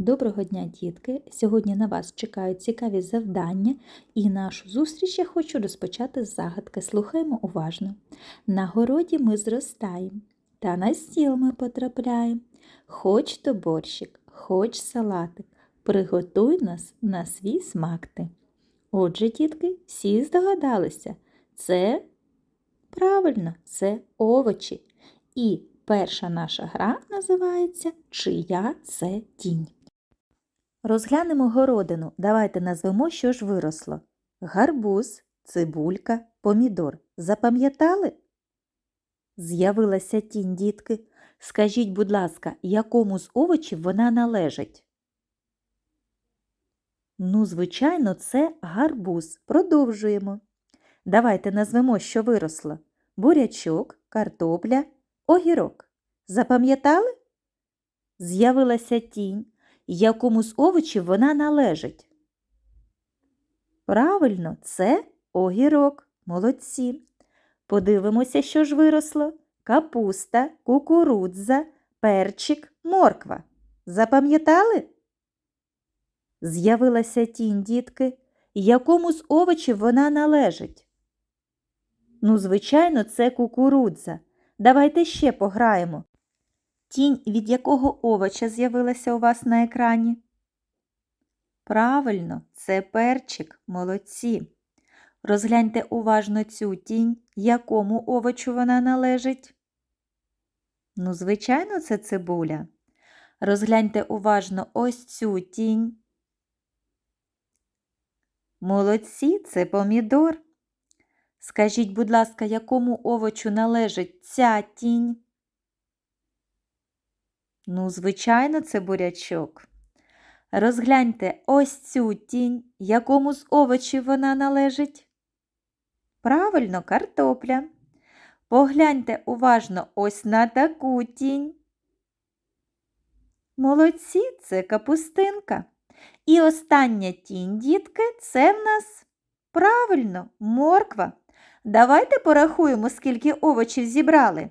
Доброго дня, дітки! Сьогодні на вас чекають цікаві завдання, і нашу зустріч я хочу розпочати з загадки. Слухаємо уважно. На городі ми зростаємо, та на стіл ми потрапляємо. Хоч то борщик, хоч салатик, приготуй нас на свій смак ти. Отже, дітки, всі здогадалися, це правильно, це овочі. І перша наша гра називається Чия це тінь. Розглянемо городину. Давайте назвемо, що ж виросло. Гарбуз, цибулька, помідор. Запам'ятали? З'явилася тінь, дітки. Скажіть, будь ласка, якому з овочів вона належить? Ну, звичайно, це гарбуз. Продовжуємо. Давайте назвемо, що виросло. Бурячок, картопля, огірок. Запам'ятали? З'явилася тінь якому з овочів вона належить? Правильно, це огірок. Молодці. Подивимося, що ж виросло. Капуста, кукурудза, перчик, морква. Запам'ятали? З'явилася тінь, дітки. Якому з овочів вона належить? Ну, звичайно, це кукурудза. Давайте ще пограємо. Тінь від якого овоча з'явилася у вас на екрані? Правильно, це перчик, молодці. Розгляньте уважно цю тінь, якому овочу вона належить. Ну, звичайно, це цибуля. Розгляньте уважно ось цю тінь. Молодці, це помідор. Скажіть, будь ласка, якому овочу належить ця тінь? Ну, звичайно, це бурячок. Розгляньте ось цю тінь, якому з овочів вона належить. Правильно, картопля. Погляньте уважно ось на таку тінь. Молодці, це капустинка. І остання тінь, дітки, це в нас правильно морква. Давайте порахуємо, скільки овочів зібрали.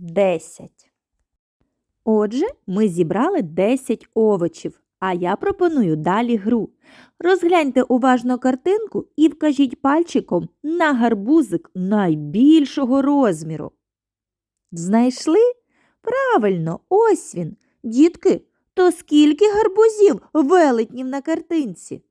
10. Отже, ми зібрали 10 овочів, а я пропоную далі гру. Розгляньте уважно картинку і вкажіть пальчиком на гарбузик найбільшого розміру. Знайшли? Правильно, ось він. Дітки, то скільки гарбузів велетнів на картинці?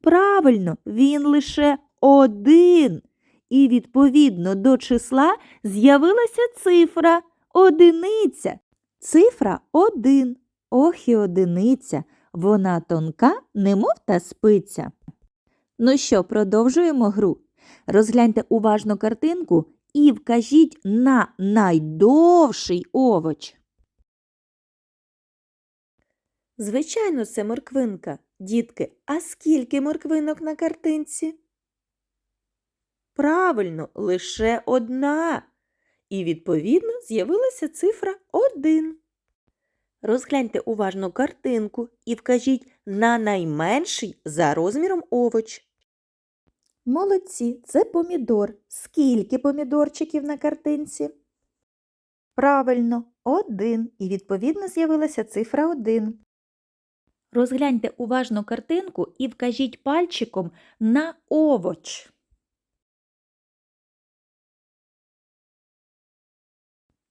Правильно, він лише один і відповідно до числа з'явилася цифра одиниця. Цифра один. Ох і одиниця. Вона тонка, немов та спиця. Ну що, продовжуємо гру. Розгляньте уважно картинку і вкажіть на найдовший овоч. Звичайно, це морквинка. Дітки, а скільки морквинок на картинці? Правильно, лише одна. І, відповідно, з'явилася цифра 1. Розгляньте уважно картинку і вкажіть на найменший за розміром овоч. Молодці, це помідор. Скільки помідорчиків на картинці? Правильно, один. І, відповідно, з'явилася цифра 1. Розгляньте уважно картинку і вкажіть пальчиком на овоч.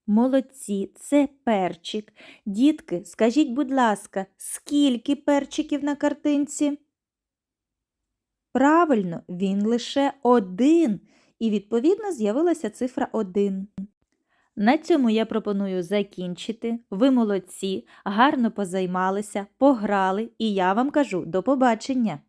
Молодці, це перчик. Дітки, скажіть, будь ласка, скільки перчиків на картинці? Правильно, він лише один. І, відповідно, з'явилася цифра 1. На цьому я пропоную закінчити. Ви молодці, гарно позаймалися, пограли, і я вам кажу до побачення!